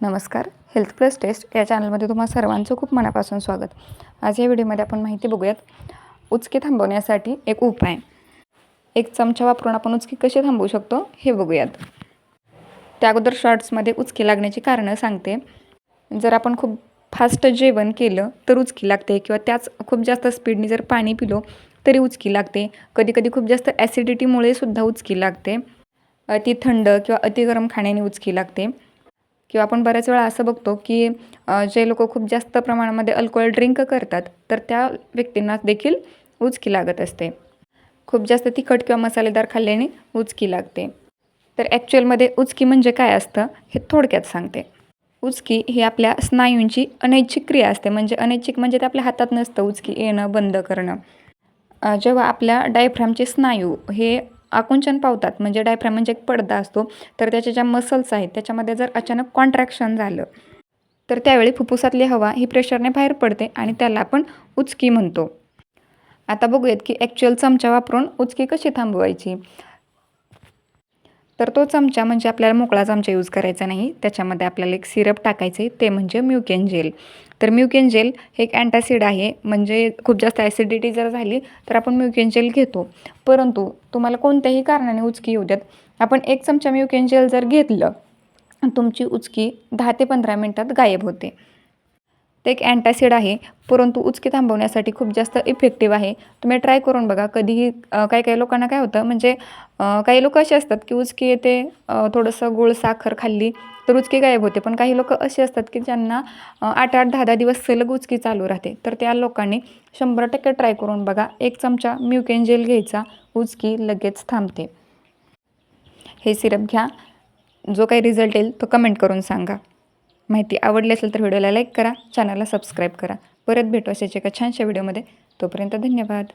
नमस्कार health plus taste या चॅनलमध्ये तुम्हा सर्वांचं खूप मनापासून स्वागत. आज या व्हिडिओमध्ये आपण माहिती बघूयात उचकी थांबवण्यासाठी एक उपाय. एक चमचा वापरून आपण उचकी कशी थांबवू शकतो हे बघूयात. त्या अगोदर शॉर्ट्समध्ये उचकी लागण्याची कारणं सांगते. जर आपण खूप फास्ट जेवण केलं तर उचकी लागते किंवा त्याच खूप जास्त स्पीडने जर पाणी पिलो तरी उचकी लागते. कधी कधी खूप जास्त ॲसिडिटीमुळे सुद्धा उचकी लागते. अति थंड किंवा अति गरम खाण्याने उचकी लागते. किंवा आपण बऱ्याच वेळा असं बघतो की जे लोक खूप जास्त प्रमाणामध्ये अल्कोहोल ड्रिंक करतात तर त्या व्यक्तींना देखील उचकी लागत असते. खूप जास्त तिखट किंवा मसालेदार खाल्ल्याने उचकी लागते. तर ॲक्च्युअलमध्ये उचकी म्हणजे काय असतं हे थोडक्यात सांगते. उचकी ही आपल्या स्नायूंची अनैच्छिक क्रिया असते. म्हणजे अनैच्छिक म्हणजे ते आपल्या हातात नसतं उचकी येणं बंद करणं. जेव्हा आपल्या डायफ्रामचे स्नायू हे आकुंचन पावतात म्हणजे डायफ्रॅम म्हणजे एक पडदा असतो. तर त्याच्या ज्या मसल्स आहेत त्याच्यामध्ये जर अचानक कॉन्ट्रॅक्शन झालं तर त्यावेळी फुफ्फुसातली हवा ही प्रेशरने बाहेर पडते आणि त्याला आपण उचकी म्हणतो. आता बघूयात की ॲक्च्युअल चमचा वापरून उचकी कशी थांबवायची? तर तो चमचा म्हणजे आपल्याला मोकळा चमचा यूज करायचा नाही. त्याच्यामध्ये आपल्याला एक सिरप टाकायचं आहे. ते म्हणजे म्युकेन जेल तर म्युकेन जेल हे एक अँटासिड आहे. म्हणजे खूप जास्त ॲसिडिटी जर झाली तर आपण म्युकेन जेल घेतो. परंतु तुम्हाला कोणत्याही कारणाने उचकी येऊ द्यात आपण एक चमचा म्युकेन जेल जर घेतलं तुमची उचकी दहा ते पंधरा मिनटात गायब होते. ते एक अँटासिड आहे परंतु उचकी थांबवण्यासाठी खूप जास्त इफेक्टिव्ह आहे. तुम्ही ट्राय करून बघा कधीही काही काही लोकांना काय होतं म्हणजे काही लोक असे असतात की उचकी येते थोडंसं गुळ साखर खाल्ली तर उचकी गायब होते. पण काही लोक असे असतात की ज्यांना आठ आठ दहा दहा दिवस सलग उचकी चालू राहते. तर त्या लोकांनी शंभर टक्के ट्राय करून बघा एक चमचा म्युकेन जेल घ्यायचा उचकी लगेच थांबते. हे सिरप घ्या. जो काही रिझल्ट येईल तो कमेंट करून सांगा. माहिती आवडली असेल तर व्हिडिओला लाईक करा चॅनलला सबस्क्राईब करा. परत भेटू अशाच एका छानशा व्हिडिओमध्ये. तोपर्यंत धन्यवाद.